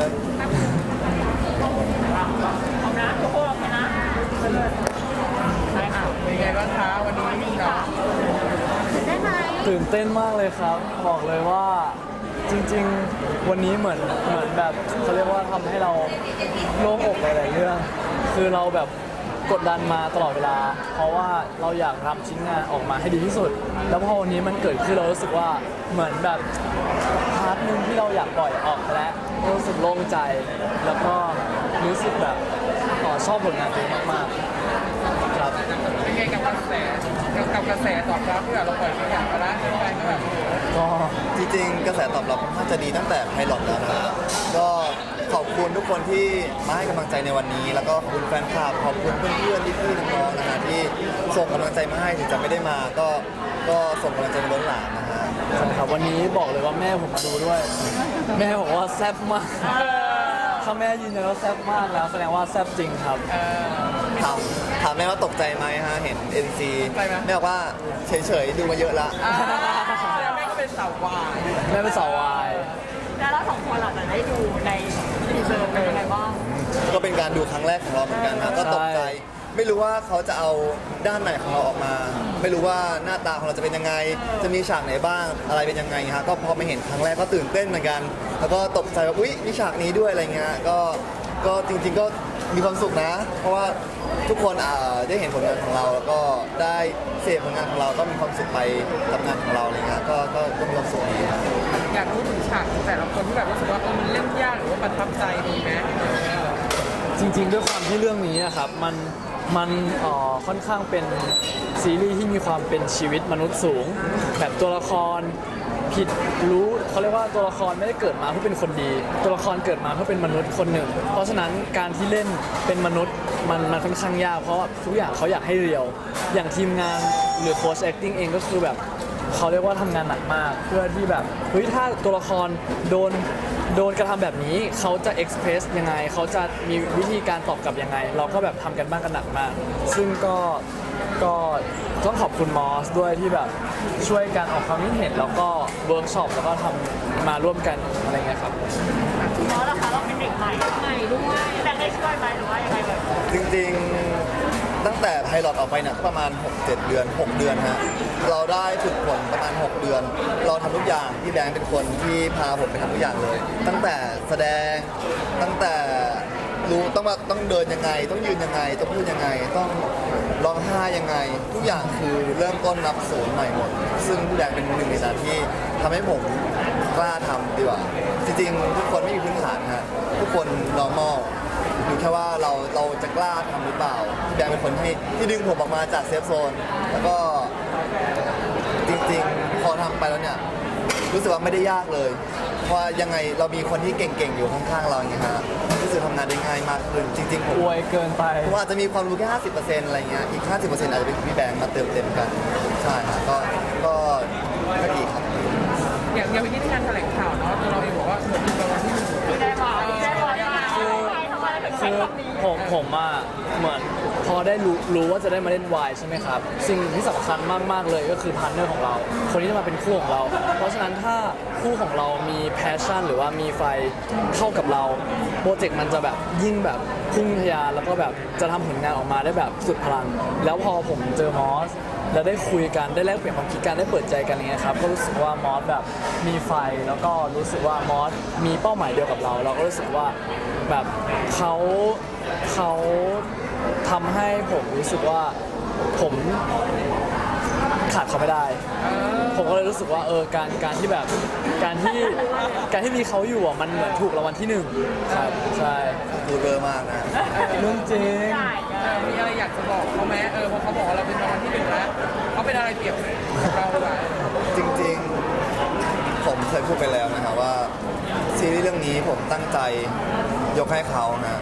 เลยเอานะทุกคนเอานะใช่ค่ะเป็นไงบ้างคะวันนี้เนาะได้ไหมตื่นเต้นมากเลยครับ บอกเลยว่าจริงๆ วันนี้เหมือนเหมือนแบบเขาเรียกว่าทำให้เราโล่งอกหลายๆเรื่อง คือเราแบบ กดดันมาตลอดเวลา เพราะว่าเราอยากทำชิ้นงานออกมาให้ดีที่สุด แล้วพอวันนี้มันเกิดขึ้นเรารู้สึกว่าเหมือนแบบพาร์ทหนึ่งที่เราอยากปล่อยออกไปแล้วรู้สึกโล่งใจ แล้วก็รู้สึกแบบอ๋อชอบผลงานตัวเองมากๆครับ เป็นไงกับกระแสกับกับกระแสตอบรับที่แบบเราปล่อยเพลงอย่างไปแล้วแฟนๆก็แบบโอ้โหก็จริงๆกระแสตอบรับค่อนข้างจะดีตั้งแต่ไพลอตแล้วนะก็ขอบ คุณทุกคนที่มาให้กำลังใจในวันนี้ แล้วก็ขอบคุณแฟนคลับขอบคุณเพื่อนๆพี่ๆน้องๆนะฮะที่ส่งกำลังใจมาให้ถึงจะไม่ได้มาก็ก็ส่งกำลังใจมาล้นหลามนะฮะใช่ครับวันนี้บอกเลยว่าแม่ผมมาดูด้วย แม่บอกว่าแซ่บมากถ้าแม่ยืนยันว่าแซ่บมากแล้วแสดงว่าแซ่บจริงครับเออถามถามแม่ว่าตกใจไหมฮะเห็น NC ตกใจไหมแม่บอกว่าเฉยๆดูมาเยอะละอ่าแล้วแม่ก็เป็นสาววายแม่เป็นสาววาย แล้วเราสองคนหลังจากได้ดูในทีเซอร์เป็นยังไงบ้างก็เป็นการดูครั้งแรกของเราเหมือนกันนะก็ตกใจ ไม่รู้ว่าเขาจะเอาด้านไหนของเราออกมา ไม่รู้ว่าหน้าตาของเราจะเป็นยังไง จะมีฉากไหนบ้างอะไรเป็นยังไงฮะก็พอมาเห็นครั้งแรกก็ตื่นเต้นเหมือนกัน แล้วก็ตกใจว่าอุ๊ยมีฉากนี้ด้วยอะไรเงี้ยก็ก็จริง ๆ ก็มีความสุขนะ เพราะว่า ทุกคนอ่าได้เห็นผลงานของเรา แล้วก็ได้เสพผลงานของเราก็มีความสุขไปกับงานของเราอะไรเงี้ยก็ก็ก็มีความสุขดีครับ อยากรู้ถึงฉากของแต่ละคนที่แบบรู้สึกว่าเออมันเล่นยากหรือว่าประทับใจมีไหมจริงๆ ด้วยความที่เรื่องนี้นะครับมันมันเอ่อค่อนข้างเป็นซีรีส์ที่มีความเป็นชีวิตมนุษย์สูง แบบตัวละครผิดรู้เขาเรียกว่าตัวละครไม่ได้เกิดมาเพื่อเป็นคนดี ตัวละครเกิดมาเพื่อเป็นมนุษย์คนหนึ่ง เพราะฉะนั้นการที่เล่นเป็นมนุษย์ มันมันค่อนข้างยากเพราะว่าทุกอย่างเขาอยากให้เรียว อย่างทีมงานหรือโค้ช acting เองก็คือแบบเขาเรียกว่าทำงานหนักมาก เพื่อที่แบบเฮ้ยถ้าตัวละครโดนโดนกระทำแบบนี้เขาจะเอ็กเพรสยังไงเขาจะมีวิธีการตอบกลับยังไง เราก็แบบทำกันบ้างกันหนักมาก ซึ่งก็ก็ต้องขอบคุณมอสด้วยที่แบบช่วยกันออกความคิดเห็นแล้วก็เวิร์กช็อปแล้วก็ทำมาร่วมกันอะไรเงี้ยครับเพราะนะคะเราเป็นเด็กใหม่ใหม่ด้วยแต่ได้ช่วยไหมหรือว่ายังไง จริงๆตั้งแต่ไพลอตออกไปเนี่ยก็ประมาณ 6-7 เดือน 6 เดือนฮะเราได้ฝึกฝนประมาณ 6 เดือน เราทำทุกอย่างพี่แบงค์เป็นคนที่พาผมไปทำทุกอย่างเลย ตั้งแต่แสดงตั้งแต่รู้ต้องว่าต้องเดินยังไง ต้องยืนยังไง ต้องพูดยังไง ต้องร้องไห้ยังไง ทุกอย่างคือเริ่มต้นนับศูนย์ใหม่หมด ซึ่งพี่แบงค์เป็นหนึ่งในนั้นที่ทำให้ผมกล้าทำดีกว่า จริงๆ ทุกคนไม่มีพื้นฐานฮะทุกคน normal อยู่แค่ว่าเราเราจะกล้าทำหรือเปล่าพี่แบงค์เป็นคนที่ที่ดึงผมออกมาจากเซฟโซน แล้วก็จริงๆ พอทำไปแล้วเนี่ย รู้สึกว่าไม่ได้ยากเลย เพราะว่ายังไงเรามีคนที่เก่งๆ อยู่ข้างๆ เราอย่างเงี้ยฮะรู้สึกทำงานได้ง่ายมากขึ้นจริงๆผม อวยเกินไป ผมอาจจะมีความรู้แค่ 50%อะไรเงี้ย อีก 50%อาจจะเป็นพี่แบงค์มาเติมเต็มกัน ใช่ฮะก็ ก็ก็ดีครับ อย่างอย่างวันนี้ที่งานแถล ผมผมอะเหมือน อได้รู้รู้ว่าจะได้มาเล่นวายใช่ไหมครับ สิ่งที่สำคัญมาก ๆ เลยก็คือพาร์ทเนอร์ของเรา คนที่จะมาเป็นคู่ของเรา เพราะฉะนั้นถ้าคู่ของเรามีแพชชั่น หรือว่ามีไฟเท่ากับเรา โปรเจกต์มันจะแบบยิ่งแบบพุ่งทะยานแล้วก็แบบจะทำผลงานออกมาได้แบบสุดพลัง แล้วพอผมเจอมอสแล้วได้คุยกันได้แลกเปลี่ยนความคิดกันได้เปิดใจกันอะไรเงี้ยครับก็รู้สึกว่ามอสแบบมีไฟแล้วก็รู้สึกว่ามอสมีเป้าหมายเดียวกับเรา เราก็รู้สึกว่าแบบเขาเขา ทำให้ผมรู้สึกว่าผมขาดเขาไม่ได้ ผมก็เลยรู้สึกว่าเออการการที่แบบการที่การที่มีเขาอยู่อะมันเหมือนถูกรางวัลที่หนึ่งครับใช่ดูเบอร์มากนะ เรื่องจริงใหญ่เออมีอะไรอยากจะบอกเขาไหมเออเพราะเขาบอกว่าเราเป็นรางวัลที่หนึ่งแล้วเขาเป็นอะไรเปรียบกับเราดีกว่าจริงๆ ผมเคยพูดไปแล้วนะครับว่าซีรีส์เรื่องนี้ผมตั้งใจ ยกให้เขานะ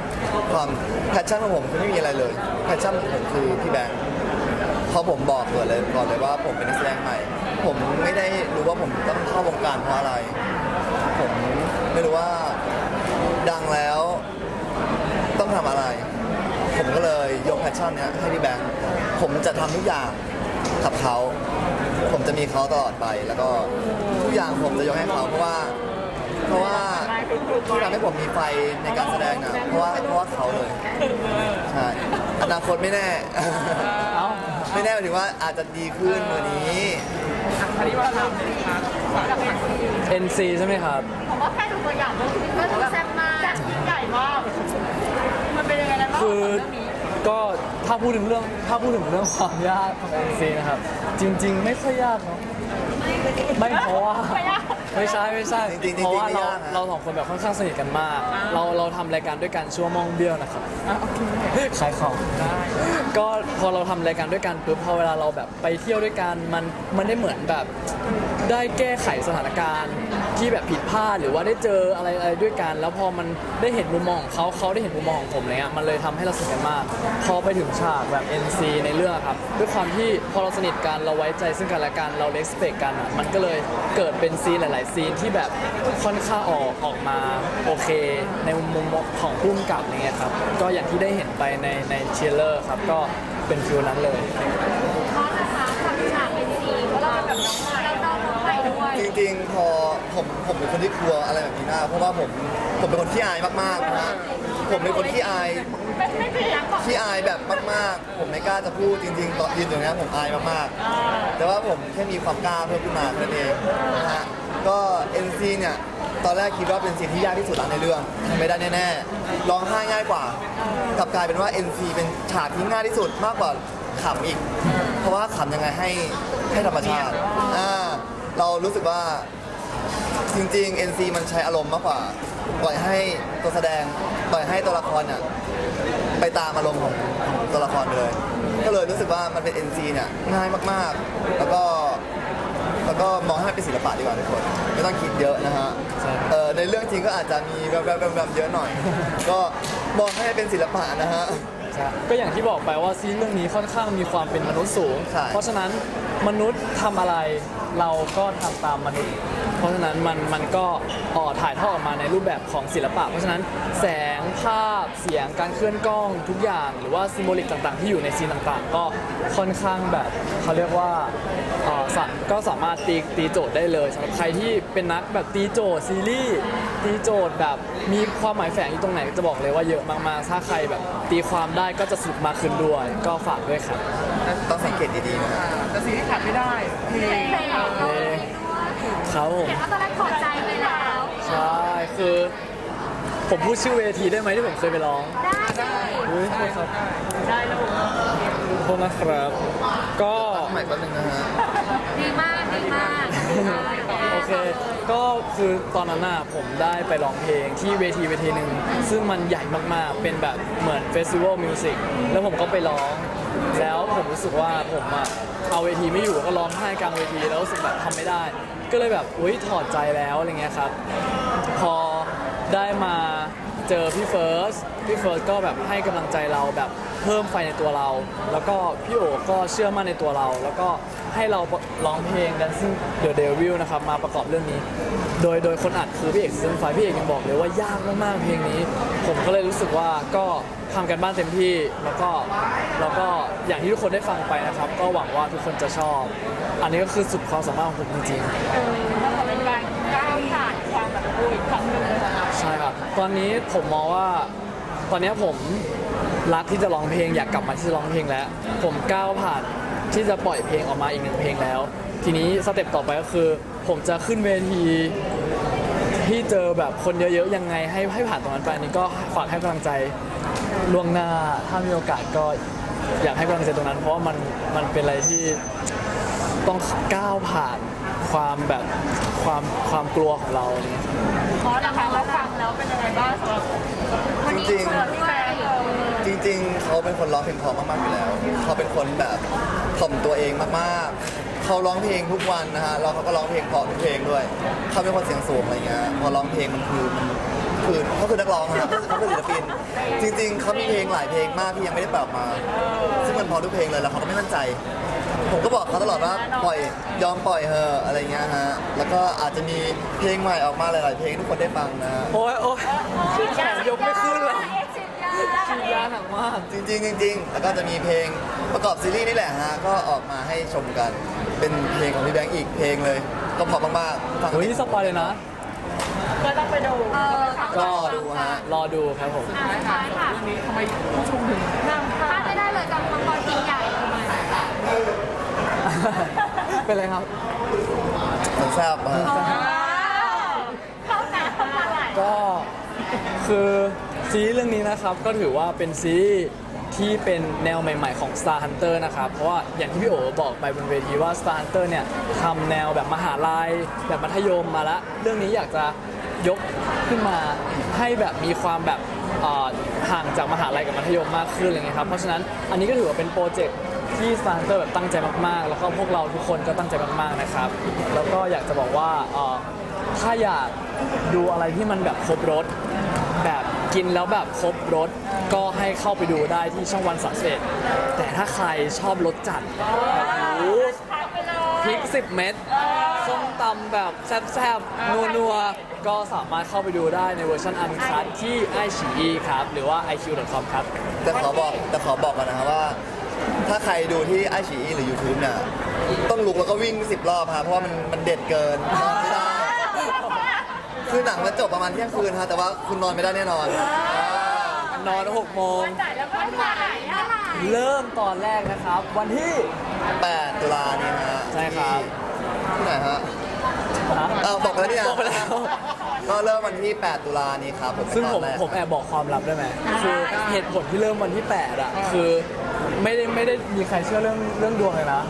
ความแพชชั่นของผมคือไม่มีอะไรเลยแพชชั่นของผมคือพี่แบงค์เพราะผมบอกก่อนเลยก่อนเลยว่าผมเป็นนักแสดงใหม่ ผมไม่ได้รู้ว่าผมต้องเข้าวงการเพราะอะไร ผมไม่รู้ว่าดังแล้วต้องทำอะไร ผมก็เลยยกแพชชั่นเนี้ยให้พี่แบงค์ผมจะทำทุกอย่างกับเขา ผมจะมีเขาตลอดไป แล้วก็ทุกอย่างผมจะยกให้เขาเพราะว่า เพราะว่าที่ผ่ำให้ผมมีไฟในการแสดงนะเพราะว่าเพราะว่าเขาเลยใช่อนาคตไม่แน่เอ้าไม่แน่หมายถึงว่าอาจจะดีขึ้นกว่านี้ อันนี้ว่าทำเลยครับฝากฝาก NC ใช่ไหมครับผมว่าแค่ดูตัวอย่างก็คือก็ดูแซ่บมากแซ่บยิ่งใหญ่มากมันเป็นยังไงนะเล่าคือเรื่องนี้ก็ ถ้าพูดถึงเรื่องถ้าพูดถึงเรื่องความยากของ NC นะครับ จริง ๆ ไม่ค่อยยากเนาะไม่เพราะว่าไม่ยากไม่ใช่ไม่ใช่จริงๆจริงๆเพราะว่าไม่เรายากอะเราสองคนแบบค่อนข้างสนิทกันมาก เราเราทำรายการด้วยกันชื่อว่ามองเบี้ยวนะครับขายของได้ก็พอเราทำรายการด้วยกันปุ๊บพอเวลาเราแบบไปเที่ยวด้วยกันมันมันได้เหมือนแบบ ได้แก้ไขสถานการณ์ที่แบบผิดพลาดหรือว่าได้เจออะไรอะไรด้วยกัน แล้วพอมันได้เห็นมุมมองของเขาเขาได้เห็นมุมมองของผมอะไรเงี้ยมันเลยทำให้เราสนิทกันมาก พอไปถึงฉากแบบ NC ในเรื่องอะครับด้วยความที่พอเราสนิทกันเราไว้ใจซึ่งกันและกันเราเลสเปกกันอะมันก็เลยเกิดเป็นซีนหลาย ๆ ซีนที่แบบค่อนข้างออกออกมาโอเค ในมุมมองของพุ่มกับอะไรเงี้ยครับก็อย่างที่ได้เห็นไปในในเทรลเลอร์ครับก็เป็นฟิลนั้นเลยเพราะนะคะความฉากเป็นสีเพราะเราเป็นแบบน้องใหม่เราต้องน้องใหม่ด้วยจริงๆ พอผมผมเป็นคนที่กลัวอะไรแบบนี้มากเพราะว่าผมผมเป็นคนที่อายมากๆนะฮะ ผมเป็นคนที่อายไม่ไม่พยายามบอกที่อายแบบมากๆ ผมไม่กล้าจะพูดจริงๆตอนยืนอยู่เนี้ยผมอายมากๆ แต่ว่าผมแค่มีความกล้าเพิ่มขึ้นมาแค่านั้นเองนะฮะก็ NC เนี่ยตอนแรกคิดว่าเป็นซีนที่ยากที่สุดแล้วในเรื่องทำไม่ได้แน่ๆร้องไห้ง่ายกว่ากลับกลายเป็นว่า NC เป็นฉากที่ง่ายที่สุดมากกว่าขำอีก เพราะว่าขำยังไงให้ให้ธรรมชาติอ่าเรารู้สึกว่าจริงๆ NC มันใช้อารมณ์มากกว่าปล่อยให้ตัวแสดง ปล่อยให้ตัวละครเนี่ยไปตามอารมณ์ของตัวละครเลย ก็เลยรู้สึกว่ามันเป็น NC เนี่ยง่ายมากๆ แล้วก็แล้วก็มองให้มันเป็นศิลปะดีกว่าทุกคนไม่ต้องคิดเยอะนะฮะใช่ เออในเรื่องจริงก็อาจจะมีแบบแบบแบบแบบเยอะหน่อย ก็มองให้เป็นศิลปะนะฮะ ก็อย่างที่บอกไปว่าซีรีส์เรื่องนี้ค่อนข้างมีความเป็นมนุษย์สูง ใช่ เพราะฉะนั้นมนุษย์ทำอะไรเราก็ทำตามมนุษย์ เพราะฉะนั้นมันมันก็เอ่อถ่ายทอดออกมาในรูปแบบของศิลปะ เพราะฉะนั้นแสงภาพเสียงการเคลื่อนกล้องทุกอย่าง หรือว่าซิมโบลิกต่างๆ ที่อยู่ในซีนต่างๆ ก็ค่อนข้างแบบเขาเรียกว่าเอ่อสะก็สามารถตีตีโจทย์ได้เลยสำหรับใครที่เป็นนักแบบตีโจทย์ซีรีส์ตีโจทย์แบบมีความหมายแฝงอยู่ตรงไหนจะบอกเลยว่าเยอะมากๆถ้าใครแบบตีความได้ก็จะสนุกมากขึ้นด้วย ก็ฝากด้วยครับ ต้องสังเกตดีๆนะฮะแต่สิ่งที่ขาดไม่ได้เพลง ครับผม เห็นว่าตอนแรกถอดใจไปแล้ว ใช่ คือ ผมพูดชื่อเวทีได้ไหมที่ผมเคยไปร้องได้ได้อุ้ยโทษครับได้ลูกโทษนะครับ ก็ ใหม่แป๊บนึงนะฮะดีมากดีมากโอเค ก็คือตอนนั้นน่ะผมได้ไปร้องเพลงที่เวทีเวทีหนึ่งซึ่งมันใหญ่มากๆ เป็นแบบเหมือนเฟสติวัลมิวสิกแล้วผมก็ไปร้อง แล้วผมรู้สึกว่าผมอะเอาเวทีไม่อยู่ก็ร้องไห้กลางเวทีแล้วรู้สึกแบบทำไม่ได้ ก็เลยแบบอุ้ยถอดใจแล้วอะไรเงี้ยครับ พอได้มาเจอพี่เฟิร์สพี่เฟิร์สก็แบบให้กำลังใจเราแบบเพิ่มไฟในตัวเรา แล้วก็พี่โอก็เชื่อมั่นในตัวเรา แล้วก็ให้เราร้องเพลง Dancing the Devil นะครับมาประกอบเรื่องนี้ โดยโดยคนอัดคือพี่เอกซีซั่นไฟพี่เอกยังบอกเลยว่ายากมากๆเพลงนี้ ผมก็เลยรู้สึกว่าก็ทำกันบ้านเต็มที่แล้วก็แล้วก็อย่างที่ทุกคนได้ฟังไปนะครับ ก็หวังว่าทุกคนจะชอบ อันนี้ก็คือสุดความสามารถของผมจริงๆ เออแล้วก็เป็นการก้าวผ่านความแบบอุ้ยครั้งหนึ่งเลยนะคะ ใช่ครับ ตอนนี้ผมมองว่า ตอนนี้ผมรักที่จะร้องเพลงอยากกลับมาที่จะร้องเพลงแล้ว ผมก้าวผ่านที่จะปล่อยเพลงออกมาอีกหนึ่งเพลงแล้ว ทีนี้สเต็ปต่อไปก็คือ ผมจะขึ้นเวทีที่เจอแบบคนเยอะๆยังไงให้ให้ผ่านตรงนั้นไปอันนี้ก็ฝากให้กำลังใจล่วงหน้าถ้ามีโอกาสก็อยากให้กำลังใจตรงนั้น เพราะว่ามันมันเป็นอะไรที่ต้องก้าวผ่าน ความแบบความความกลัวของเราอะไรเงี้ยเพราะนะคะเราฟังแล้วเป็นยังไงบ้างสำหรับวันนี้จริงๆ เชิญพี่แบงค์เออจริงๆ เขาเป็นคนร้องเพลงเพอมากๆอยู่แล้ว เขาเป็นคนแบบถ่อมตัวเองมากๆ เขาร้องเพลงทุกวันนะฮะแล้วเขาก็ร้องเพลงเพราะทุกเพลงด้วย เขาเป็นคนเสียงสูงอะไรเงี้ย พอร้องเพลงมันคือมัน คือเขาคือนักร้องอะเขาคือศิลปิน จริง ๆเขามีเพลงหลายเพลงมากที่ยังไม่ได้ปล่อยออกมา ซึ่งมันเพอทุกเพลงเลยแล้วเขาก็ไม่มั่นใจ ผมก็บอกเขาตลอดว่าปล่อยยอมปล่อยเธอะอะไรเงี้ยฮะ แล้วก็อาจจะมีเพลงใหม่ออกมาหลาย ๆ เพลงให้ทุกคนได้ฟังนะฮะโอ้ยโอ้ยแขนยกไม่ขึ้นเลยฉีดยาฉีดยาหนักมากจริง ๆ จริง ๆ แล้วก็จะมีเพลงประกอบซีรีส์นี่แหละฮะ ก็ออกมาให้ชมกัน เป็นเพลงของพี่แบงค์อีกเพลงเลย ก็เพอมากๆฟัง เฮ้ยสปอยเลยนะ ก็ต้องไปดูกก็รอดูฮะรอดูครับผมอะสุดท้ายค่ะเรื่องนี้ทำไมผู้ชมถึงพลาดไม่ได้เลยกับมังกรกินใหญ่เป็นไรครับ มันแซ่บฮะเข้าหนาเข้ามาไหลก็คือซีรีส์เรื่องนี้นะครับก็ถือว่าเป็นซีรีส์ที่เป็นแนวใหม่ๆของ Star Hunter นะครับ เพราะว่าอย่างที่พี่โอบอกไปบนเวทีว่า Star Hunter เนี่ยทำแนวแบบมหาลัยแบบมัธยมมาละ เรื่องนี้อยากจะ ยกขึ้นมาให้แบบมีความแบบอ่อห่างจากมหาลัยกับมัธยมมากขึ้นอะไรเงี้ยครับ เพราะฉะนั้นอันนี้ก็ถือว่าเป็นโปรเจกต์ที่ Star Hunter แบบตั้งใจมากๆ แล้วก็พวกเราทุกคนก็ตั้งใจมากๆนะครับ แล้วก็อยากจะบอกว่าเอ่อถ้าอยากดูอะไรที่มันแบบครบรสแบบกินแล้วแบบครบรสก็ให้เข้าไปดูได้ที่ช่องวันสามสิบแต่ถ้าใครชอบรสจัดโอ้โหพักไปเลยพริก10เม็ด ตำแบบแซ่บๆนัวๆ ก็สามารถเข้าไปดูได้ในเวอร์ชันอันคัดที่ไอฉีครับ หรือว่า iq.com ครับ แต่ขอบอกแต่ขอบอกกันนะครับว่า ถ้าใครดูที่ไอชีหรือ YouTube เนี่ยต้องลุกแล้วก็วิ่ง 10 รอบครับเพราะว่ามันมันเด็ดเกินนอนไม่ได้คือหนังมันจบประมาณเที่ยงคืนฮะแต่ว่าคุณนอนไม่ได้แน่นอน นอน6โมง จ่ายแล้วก็มาไหนอะไหนเริ่มตอนแรกนะครับ วันที่ 8 ตุลานี้ฮะใช่ครับ ที่ไหนฮะ ฮะอ้าวบอกไปแล้วเนี่ยบอกไปแล้ว ก็เริ่มวันที่ 8 ตุลานี้ครับผมซึ่งผมตอนแรกผมแอบบอกความลับได้ไหมคือเหตุผลที่เริ่มวันที่ 8 อะ คือไม่ได้ไม่ได้มีใครเชื่อเรื่องเรื่องดวงเลยนะ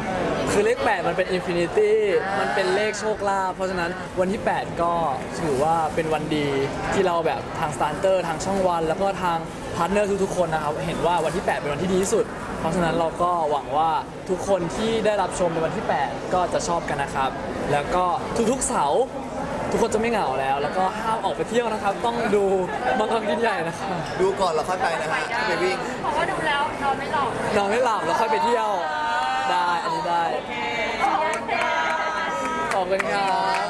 คือเลข 8 มันเป็นอินฟินิตี้มันเป็นเลขโชคลาภเพราะฉะนั้นวันที่ 8 ก็ถือว่าเป็นวันดีที่เราแบบทางสตาร์เตอร์ทางช่องวัน แล้วก็ทางพาร์ทเนอร์ทุกๆคนนะครับ เห็นว่าวันที่ 8 เป็นวันที่ดีที่สุด เพราะฉะนั้นเราก็หวังว่าทุกคนที่ได้รับชมในวันที่ 8 ก็จะชอบกันนะครับ แล้วก็ทุกๆเสาร์ทุกคนจะไม่เหงาแล้ว แล้วก็ห้ามออกไปเที่ยวนะครับ ต้องดูมังกรกินใหญ่นะครับดูก่อนแล้วค่อยไปนะฮะไปวิ่งบอกว่าดูแล้วนอนไม่หลับนอนไม่หลับแล้วค่อยไปเที่ยวได้อันนี้ได้ขอบคุณครับ